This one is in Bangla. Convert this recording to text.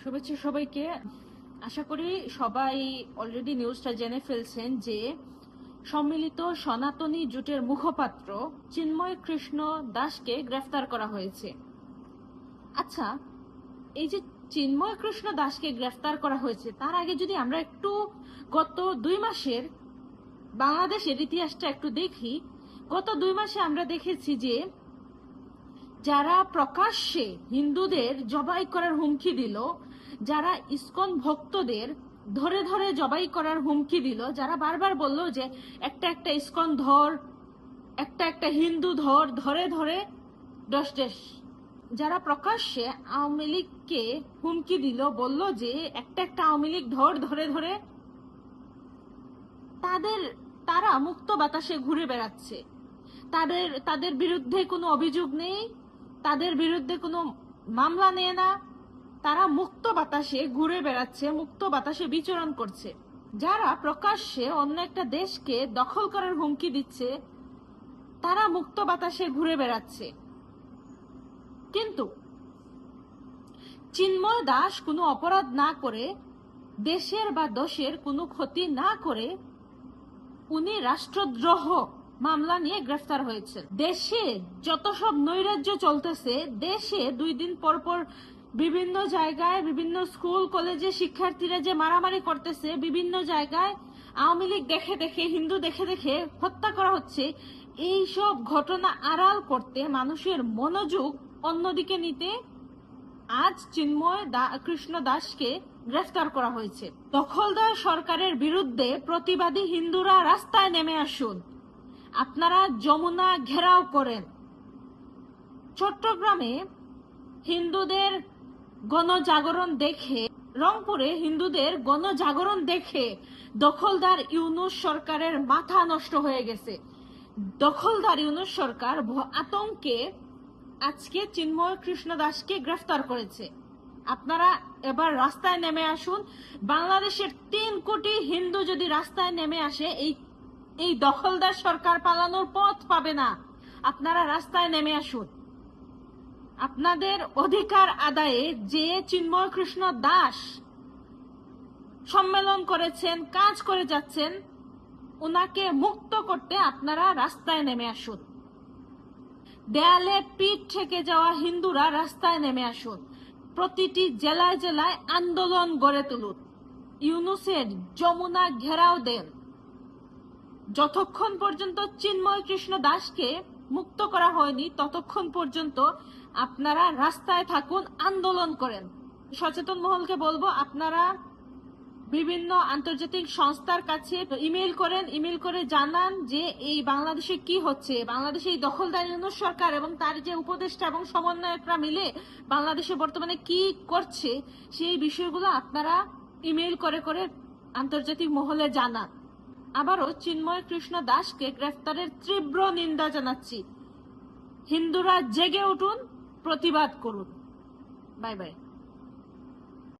শুভেচ্ছা সবাইকে। আশা করি সবাই অলরেডি নিউজটা জেনে ফেলছেন যে সম্মিলিত সনাতনী জোটের মুখপাত্র চিন্ময় কৃষ্ণ দাসকে গ্রেফতার করা হয়েছে। আচ্ছা এই যে চিন্ময় কৃষ্ণ দাসকে গ্রেফতার করা হয়েছে, তার আগে যদি আমরা একটু গত দুই মাসের বাংলাদেশের ইতিহাসটা একটু দেখি, গত দুই মাসে আমরা দেখেছি যে যারা প্রকাশ্যে হিন্দুদের জবাই করার হুমকি দিল যারা ইসকন ভক্তদের ধরে ধরে জবাই করার হুমকি দিল, যারা বারবার বলল যে একটা একটা ইসকন ধর, একটা একটা হিন্দু ধর, ধরে ধরে দেশ যারা প্রকাশ্যে আওয়ামী লীগকে হুমকি দিল, বলল যে একটা একটা আওয়ামী লীগ ধর, ধরে ধরে, তাদের, তারা মুক্ত বাতাসে ঘুরে বেড়াচ্ছে। তাদের তাদের বিরুদ্ধে কোনো অভিযোগ নেই, তাদের বিরুদ্ধে কোনো মামলা নেয় না। তারা মুক্ত বাতাসে ঘুরে বেড়াচ্ছে, মুক্ত বাতাসে বিচরণ করছে, যারা প্রকাশ্যে অন্য একটা দেশকে দখল করার হুমকি দিচ্ছে, তারা মুক্ত বাতাসে ঘুরে বেড়াচ্ছে। কিন্তু চিন্ময় দাস কোনো অপরাধ না করে, দেশের বা দোষের কোনো ক্ষতি না করে, উনি রাষ্ট্রদ্রোহ মামলা নিয়ে গ্রেফতার হয়েছেন। দেশে যত সব নৈরাজ্য চলতেছে, দেশে দুই দিন পর পর বিভিন্ন জায়গায়, বিভিন্ন স্কুল, কলেজে শিক্ষার্থীরা যে মারামারি করতেছে, বিভিন্ন জায়গায় আওয়ামী লীগ দেখে দেখে, হিন্দু দেখে দেখে হত্যা করা হচ্ছে এই সব ঘটনা আড়াল করতে মানুষের মনোযোগ অন্যদিকে নিতে আজ চিন্ময় কৃষ্ণ দাসকে গ্রেফতার করা হয়েছে। দখলদার সরকারের বিরুদ্ধে প্রতিবাদী হিন্দুরা রাস্তায় নেমে আসুন। আপনারা যমুনা ঘেরাও করেন। চট্টগ্রামে হিন্দুদের গণজাগরণ দেখে, রংপুরে হিন্দুদের গণজাগরণ দেখে দখলদার ইউনুস সরকারের মাথা নষ্ট হয়ে গেছে। দখলদার ইউনুস সরকার আতঙ্কে আজকে চিন্ময় কৃষ্ণ দাসকে গ্রেফতার করেছে। আপনারা এবার রাস্তায় নেমে আসুন। বাংলাদেশের তিন কোটি হিন্দু যদি রাস্তায় নেমে আসে, এই এই দখলদার সরকার পালানোর পথ পাবে না। আপনারা রাস্তায় নেমে আসুন। আপনাদের অধিকার আদায়ে যে চিন্ময় কৃষ্ণ দাস সম্মেলন করেছেন, কাজ করে যাচ্ছেন ওনাকে মুক্ত করতে আপনারা রাস্তায় নেমে আসুন। দেয়ালে পিঠ থেকে যাওয়া হিন্দুরা রাস্তায় নেমে আসুন। প্রতিটি জেলায় জেলায় আন্দোলন গড়ে তুলুন। ইউনুসের যমুনা ঘেরাও দেন। যতক্ষণ পর্যন্ত চিন্ময় কৃষ্ণ দাসকে মুক্ত করা হয়নি, ততক্ষণ পর্যন্ত আপনারা রাস্তায় থাকুন, আন্দোলন করেন। সচেতন মহলকে বলব, আপনারা বিভিন্ন আন্তর্জাতিক সংস্থার কাছে ইমেল করেন ইমেল করে জানান যে এই বাংলাদেশে কি হচ্ছে। বাংলাদেশে এই দখলদার সরকার এবং তার যে উপদেষ্টা এবং সমন্বয়করা মিলে বাংলাদেশে বর্তমানে কি করছে, সেই বিষয়গুলো আপনারা ইমেল করে করে আন্তর্জাতিক মহলে জানান। আবারও চিন্ময় কৃষ্ণ দাসকে গ্রেফতারের তীব্র নিন্দা জানাচ্ছি। হিন্দুরা জেগে উঠুন প্রতিবাদ করুন। Bye bye.